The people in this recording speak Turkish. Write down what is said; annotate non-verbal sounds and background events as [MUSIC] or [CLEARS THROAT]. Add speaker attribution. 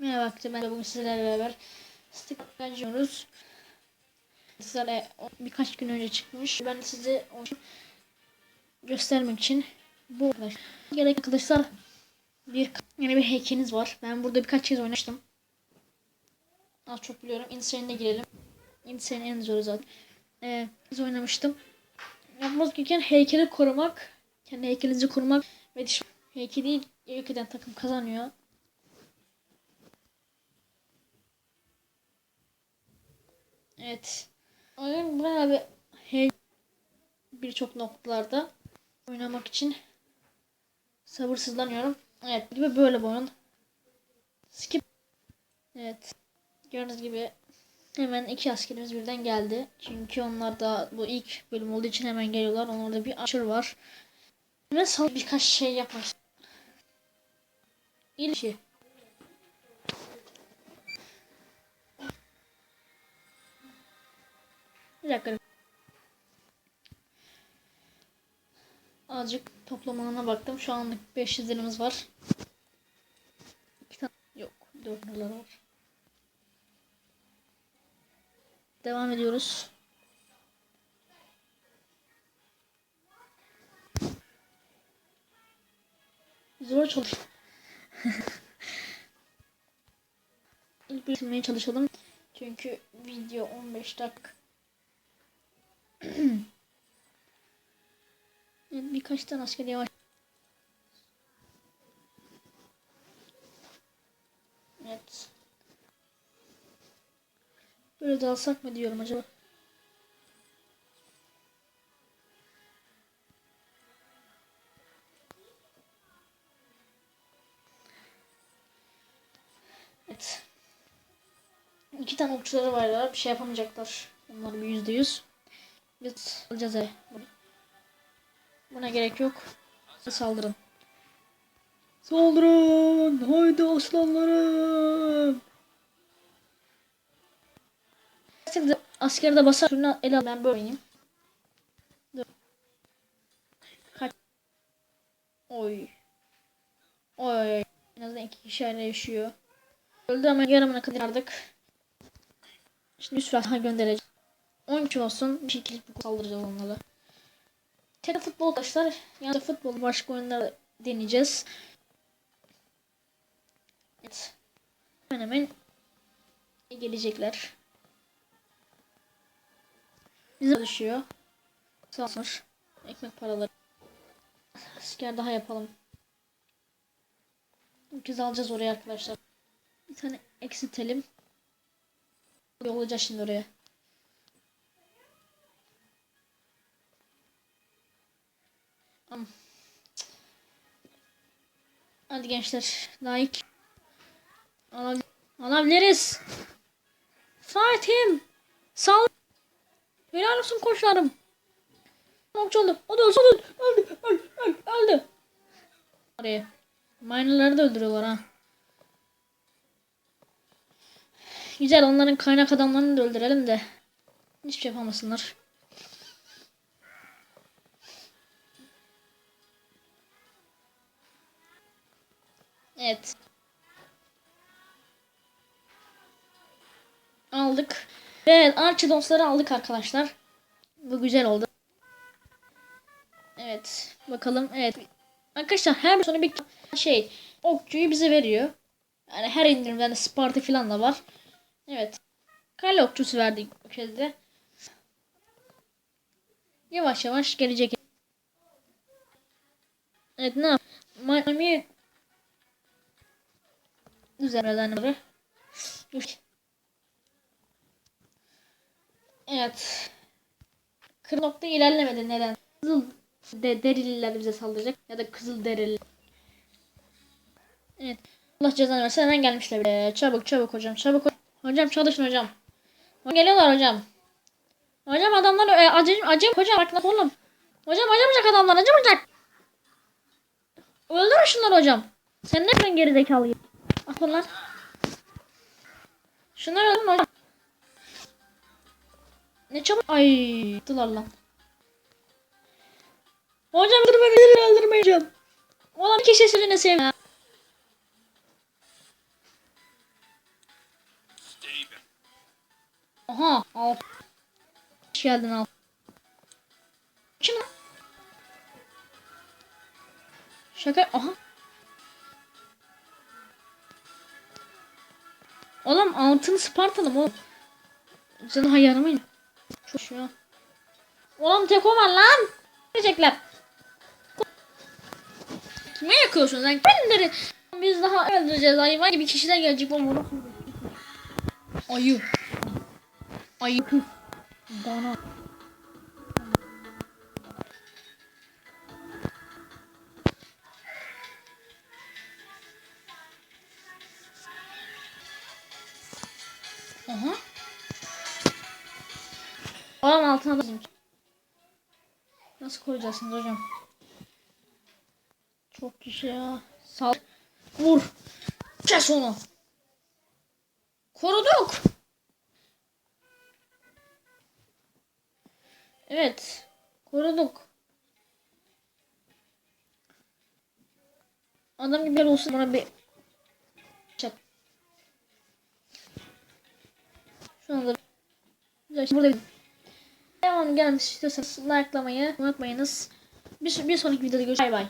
Speaker 1: Merhaba arkadaşlar ben bugün sizlerle beraber stick oynuyoruz. Sizlere birkaç gün önce çıkmış. Ben size onu göstermek için bu arkadaşlar. Gerek arkadaşlar bir yani bir heykeliniz var. Ben burada birkaç kez oynamıştım. Az çok biliyorum. Insane'e girelim. Insane en zoru zaten. Ee, biz oynamıştım. Yapmamız gereken heykeli korumak. Kendi heykelinizi korumak ve heykeli yok takım kazanıyor. Evet. Oyun bayağı bir birçok noktalarda oynamak için sabırsızlanıyorum. Evet gibi böyle bir oyun. Skip. Evet. Gördüğünüz gibi hemen iki askerimiz birden geldi. Çünkü onlar da bu ilk bölüm olduğu için hemen geliyorlar. Onlarda bir aşır var. Ve sal birkaç şey yapmak İlişki. Bir dakika. Azıcık toplamana baktım. Şu anlık 500 liramız var. İki tane yok. 4 liralar var. Devam ediyoruz. Zor çalış. [LAUGHS] İlk bitirmeye çalışalım. Çünkü video 15 dakika. [CLEARS THROAT] birkaç tane asker yavaş. Evet. Böyle dalsak mı diyorum acaba? Evet. İki tane okçuları varlar. Bir şey yapamayacaklar. Onlar bir yüzde yüz. Biz alacağız hele. Buna gerek yok. Siz saldırın. Saldırın! Haydi aslanlarım! Şimdi askeri de basar. Şunu ele al. Ben böyle oynayayım. Dur. Kaç. Oy. Oy. En azından iki kişi hala yaşıyor. Öldü ama yarımına kadar aldık. Şimdi bir süre göndereceğim. 12 olsun. Bir şekilde bu saldırıcı olmalı. Tele futbol arkadaşlar. Yani futbol başka oyunlara deneyeceğiz. Evet. Hemen hemen gelecekler. Bize düşüyor. Sağ. Ekmek paraları. Asker daha yapalım. Biz alacağız oraya arkadaşlar. Bir tane eksitelim. Yollayacağız şimdi oraya. Hadi gençler. Like. Alabil alabiliriz. Fight him. Sal. Helal olsun koçlarım. Okçu. O da öldü. Öldü. Öldü. Öldü. Öldü. Oraya. Minerları da öldürüyorlar ha. Güzel onların kaynak adamlarını da öldürelim de. Hiçbir şey yapamasınlar. Evet. Aldık. Evet Archidons'ları aldık arkadaşlar. Bu güzel oldu. Evet. Bakalım. Evet. Arkadaşlar her sonra bir şey okçuyu bize veriyor. Yani her indirimden de Sparta falan da var. Evet. Kale okçusu verdik bu kez de. Yavaş yavaş gelecek. Evet ne yap? Üzerinden Evet. Kır nokta ilerlemedi neden? Kızıl de derililer bize saldıracak ya da kızıl derili. Evet. Allah cezanı versin hemen gelmişler. Ee, çabuk çabuk hocam çabuk. Hocam çalışın hocam. Geliyorlar hocam. Hocam adamlar e, acım acım hocam bak oğlum. Hocam acımayacak adamlar acımayacak. Öldürün şunları hocam. Sen ne geri zekalı. Bunlar. Şunlar alın hocam. Ne çabuk. Ay. Attılar lan. Hocam dur beni öldürmeyeceğim. Olan kişi sürüne sevmiyor. Aha al. Hoş geldin al. Şuna. Şaka aha. Oğlum altın Spartalı mı oğlum? Canı hayarmayın. Çok şu. Oğlum tek o var lan. Gelecekler. Kime yakıyorsun lan? Kendileri. Biz daha öldüreceğiz. Hayvan gibi kişiler gelecek. Oğlum onu Ayı. Ayı. Dana. Aha. Oğlum altına da. Nasıl koyacaksınız hocam? Çok kişi ya. Sal. Vur. Kes onu. Koruduk. Evet. Koruduk. Adam gibi olsun bana bir Şu anda Güzel, şimdi burada devam gelmiş istiyorsanız likelamayı unutmayınız. Bir, bir sonraki videoda görüşürüz. Bay bay.